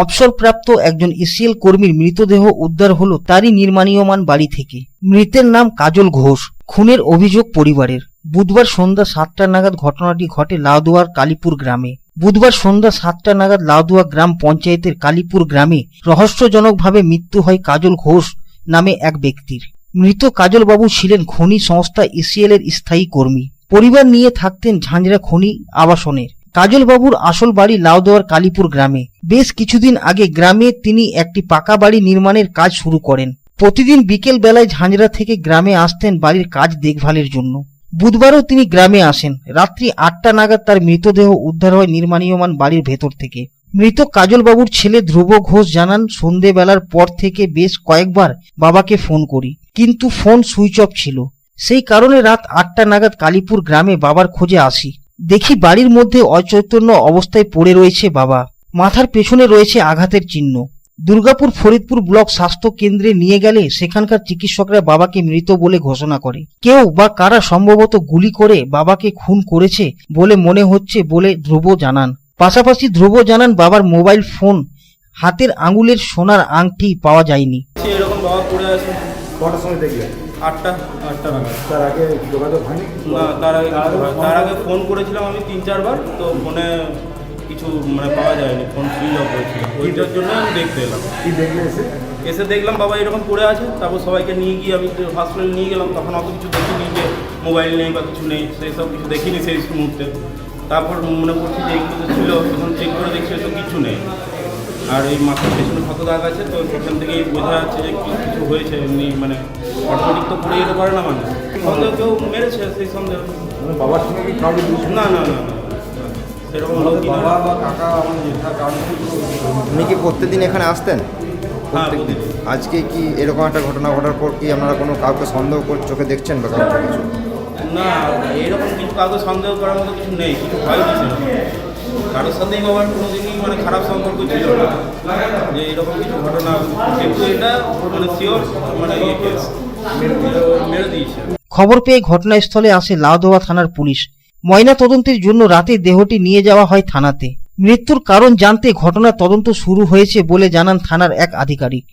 অবসরপ্রাপ্ত একজন ইসিএল কর্মীর মৃতদেহ উদ্ধার হলো তারই নির্মাণীয়মান বাড়ি থেকে। মৃতের নাম কাজল ঘোষ। খুনের অভিযোগ পরিবারের। বুধবার সন্ধ্যা সাতটা নাগাদ ঘটনাটি ঘটে লাউদুয়ার কালীপুর গ্রামে। বুধবার সন্ধ্যা সাতটা নাগাদ লাউদুয়া গ্রাম পঞ্চায়েতের কালীপুর গ্রামে রহস্যজনকভাবে মৃত্যু হয় কাজল ঘোষ নামে এক ব্যক্তির। মৃত কাজলবাবু ছিলেন খনি সংস্থা ইসিএল এর স্থায়ী কর্মী। পরিবার নিয়ে থাকতেন ঝাঁঝরা খনি আবাসনের। কাজলবাবুর আসল বাড়ি লাউদোয়ার কালীপুর গ্রামে। বেশ কিছুদিন আগে গ্রামে তিনি একটি পাকা বাড়ি নির্মাণের কাজ শুরু করেন। প্রতিদিন বিকেল বেলায় ঝাঁঝরা থেকে গ্রামে আসতেন বাড়ির কাজ দেখভালের জন্য। বুধবারও তিনি গ্রামে আসেন। রাত্রি আটটা নাগাদ তার মৃতদেহ উদ্ধার হয় নির্মাণীয়মান বাড়ির ভেতর থেকে। মৃত কাজলবাবুর ছেলে ধ্রুব ঘোষ জানান, সন্ধেবেলার পর থেকে বেশ কয়েকবার বাবাকে ফোন করি, কিন্তু ফোন সুইচ অফ ছিল। সেই কারণে রাত আটটা নাগাদ কালীপুর গ্রামে বাবার খোঁজে আসি। দেখি বাড়ির মধ্যে অচৈতন্য অবস্থায় পড়ে রয়েছে বাবা। মাথার পেছনে রয়েছে আঘাতের চিহ্ন। দুর্গাপুর ফরিদপুর ব্লক স্বাস্থ্য কেন্দ্রে নিয়ে গেলে সেখানকার চিকিৎসকরা বাবাকে মৃত বলে ঘোষণা করে। কেউ বা কারা সম্ভবত গুলি করে বাবাকে খুন করেছে বলে মনে হচ্ছে বলে ধ্রুব জানান। পাশাপাশি ধ্রুব জানান বাবার মোবাইল ফোন হাতের আঙুলের সোনার আংটি পাওয়া যায়নি। এরকম বাবা পড়ে আছে। কটার সময় দেখলেন? আটটা আটটা নাগাদ। তার আগে যোগাযোগ হয়নি? না তার আগে তার আগে ফোন করেছিলাম আমি তিন চারবার তো ফোনে কিছু মানে পাওয়া যায়নি ফোন সুইচ অফ হয়েছিল। ওইটার জন্য আমি দেখতে এলাম। কি দেখলে এসে? এসে দেখলাম বাবা এরকম পড়ে আছে। তারপর সবাইকে নিয়ে গিয়ে আমি হসপিটালে নিয়ে গেলাম তখন অত কিছু দেখিনি যে মোবাইল নেই বা কিছু নেই সেই সব কিছু দেখিনি সেই মুহূর্তে। তারপর মনে করছি যে এগুলো ছিল তখন চেক করে দেখছি তো কিছু নেই। আর এই মাথার পেছনে ক্ষত দাগ আছে? তো সেখান থেকেই বোঝা যাচ্ছে যে কি কিছু হয়েছে এমনি মানে অটোমেটিক তো পড়ে যেতে পারে না মানুষ। সন্দেহ কেউ মেরেছে সেই সন্দেহ। মানে বাবার সঙ্গে কি কাউকে না না না। সেরকম লোক বাবা বা কাকা আমার জেঠা কারণ আপনি কি প্রত্যেকদিন এখানে আসতেন? হ্যাঁ প্রত্যেকদিন? আজকে কি এরকম একটা ঘটনা ঘটার পর কি আপনারা কোনো কাউকে সন্দেহ করে চোখে দেখছেন বা কাউকে কিছু? না এরকম কিছু কাউকে সন্দেহ করার মতো কিছু নেই কিছু সেরকম। কারোর সাথেই বাবার কোনোদিনই মানে খারাপ সম্পর্ক ছিল না। যে এরকম কিছু ঘটনা কিন্তু এটা মানে শিওর মানে ইয়ে। মেরে দিয়েছে। খবর পেয়ে ঘটনাস্থলে আসে লাউদোয়া থানার পুলিশ। ময়না তদন্তের জন্য রাতে দেহটি নিয়ে যাওয়া হয় থানাতে। মৃত্যুর কারণ জানতে ঘটনা তদন্ত শুরু হয়েছে বলে জানান থানার এক আধিকারিক।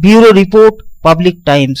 Bureau report, Public Times.